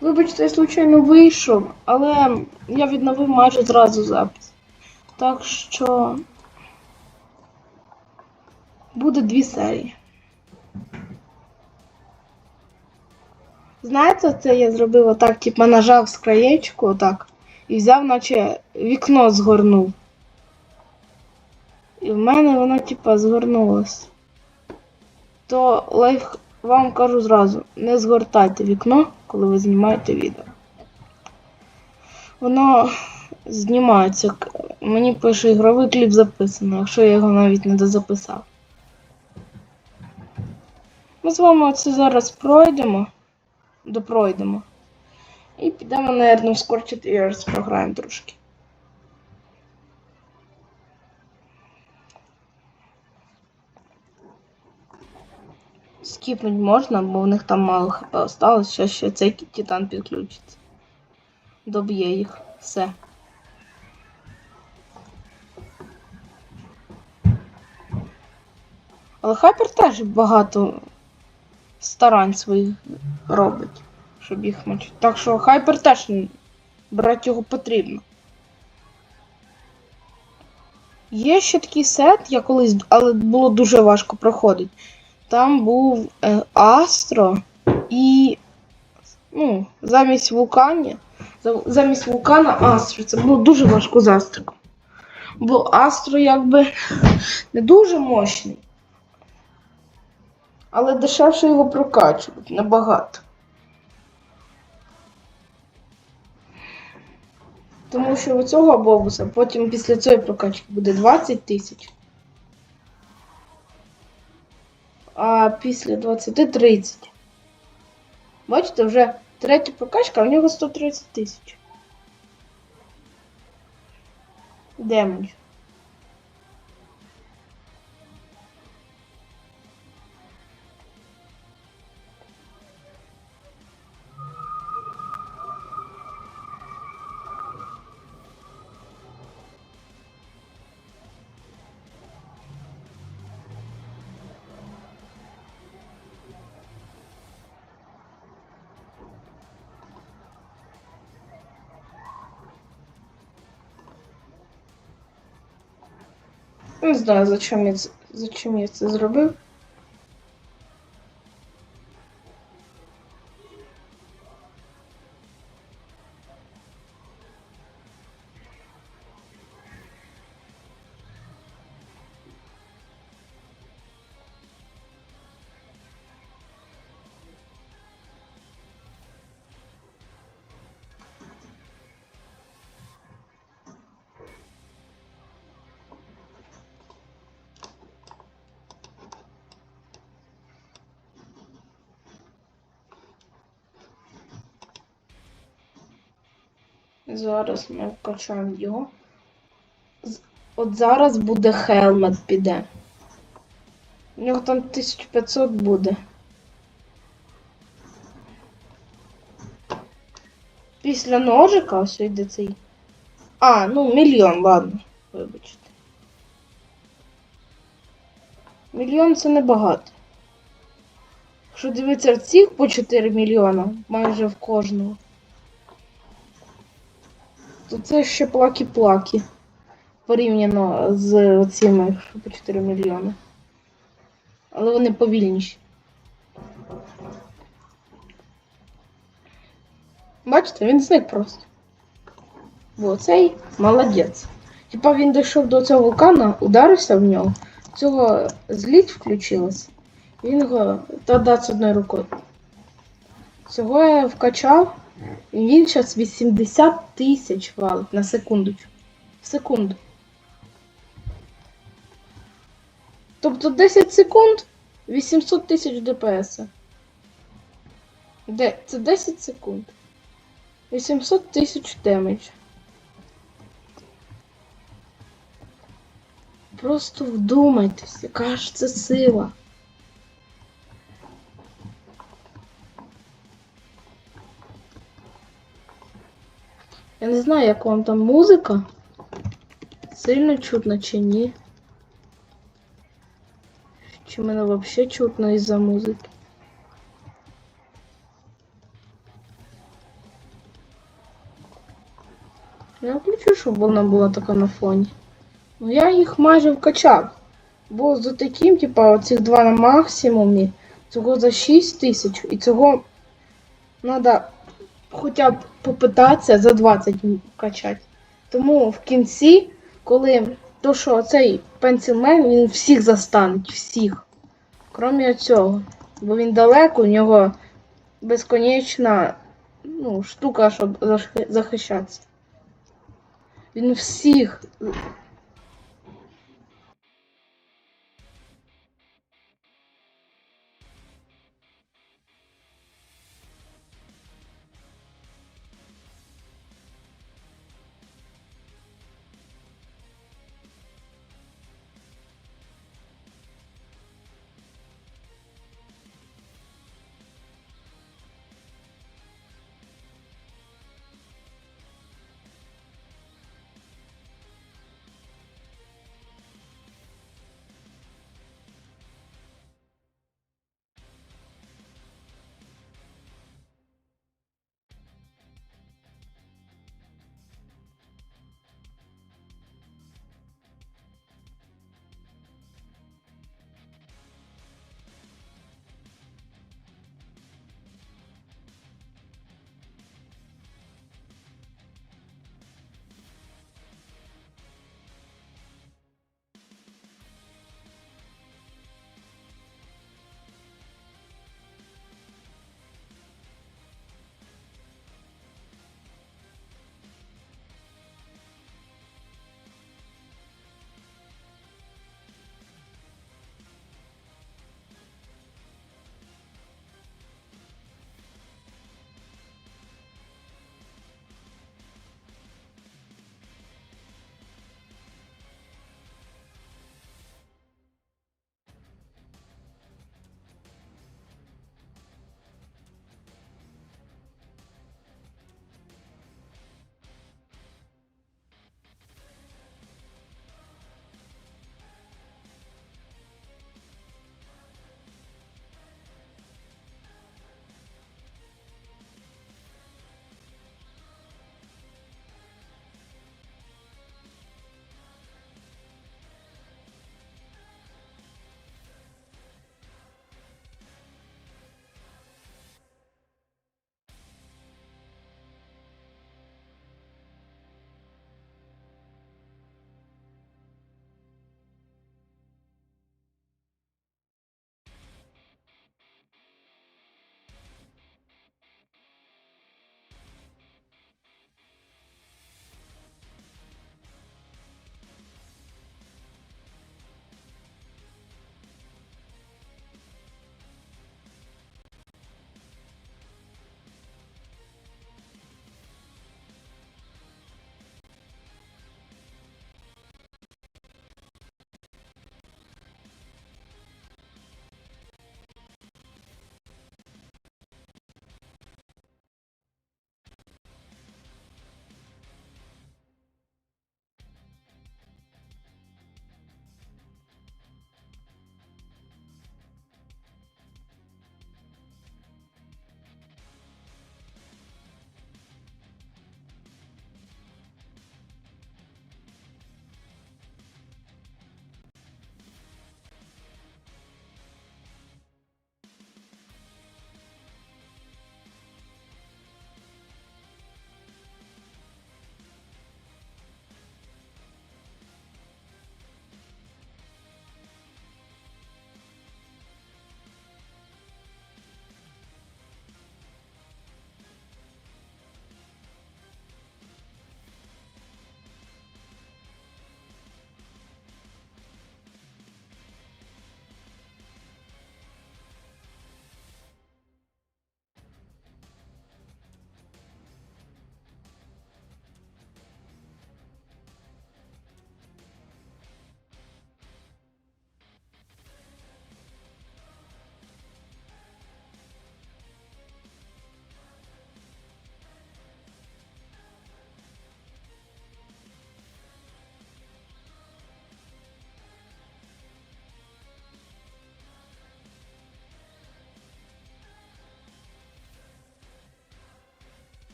Вибачте, я случайно вийшов, але я відновив майже зразу запис. Так що буде дві серії. Знаєте, це я зробив отак, типа нажав з краєчку отак, і взяв, наче вікно згорнув. І в мене воно, типа, згорнулось. То лайф вам кажу зразу, не згортайте вікно, коли ви знімаєте відео. Воно знімається. Мені пише ігровий кліп записано, якщо я його навіть не дозаписав. Ми з вами оце зараз пройдемо, допройдемо. І підемо, наверное, в Scorched Ears програємо трошки. Скіпнуть можна, бо в них там мало хп осталось, ще ще цей титан підключиться. Доб'є їх. Все. Але Хайпер теж багато старань своїх робить, щоб їх мочити. Так що Хайпер теж брати його потрібно. Є ще такий сет, я колись, але було дуже важко проходити. Там був е, Астро і ну, замість вулкані, замість вулкана Астро. Це було дуже важко з Астриком. Бо Астро якби не дуже мощний. Але дешевше його прокачувати набагато. Тому що у цього бобуса потім після цієї прокачки буде 20 тисяч. А після 20 30. Бачите, вже третя прокачка, а у нього 130 тисяч. Демонів. Не знаю, зачем я, зачем я це зробив. Зараз ми вкачаємо його. От зараз буде хелмет піде. У нього там 1500 буде. Після ножика ось йде цей. А, ну мільйон, ладно, вибачте. Мільйон це небагато. Якщо дивитися цих по 4 мільйона, майже в кожного. То це ще плакі-плакі. Порівняно з цими, по 4 мільйони. Але вони повільніші. Бачите, він зник просто. Бо цей молодець. Типа він дійшов до цього вулкана, ударився в нього, цього зліт включилась. Він його тоді з одною рукою. Цього я вкачав, він зараз 80 тисяч валить на секундочку. В секунду. Тобто 10 секунд 800 тисяч ДПС. Де? Це 10 секунд. 800 тисяч демедж. Просто вдумайтесь, яка ж це сила. знаю, як вам там музика. Сильно чутно чи ні. Чи мене вообще чутно із-за музики? Я включу, щоб вона була така на фоні. Ну я їх майже вкачав. Бо за таким, типа, оцих два на максимумі. Цього за 6 тисяч. І цього треба хоча б попитатися за 20 вкачати. Тому в кінці, коли то, що цей пенсілмен, він всіх застанеть, всіх. Крім цього. Бо він далеко, у нього безконечна ну, штука, щоб захищатися. Він всіх.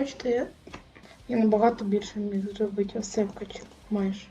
Хочете, я, набагато більше міг зробити. Вкачу. Майже.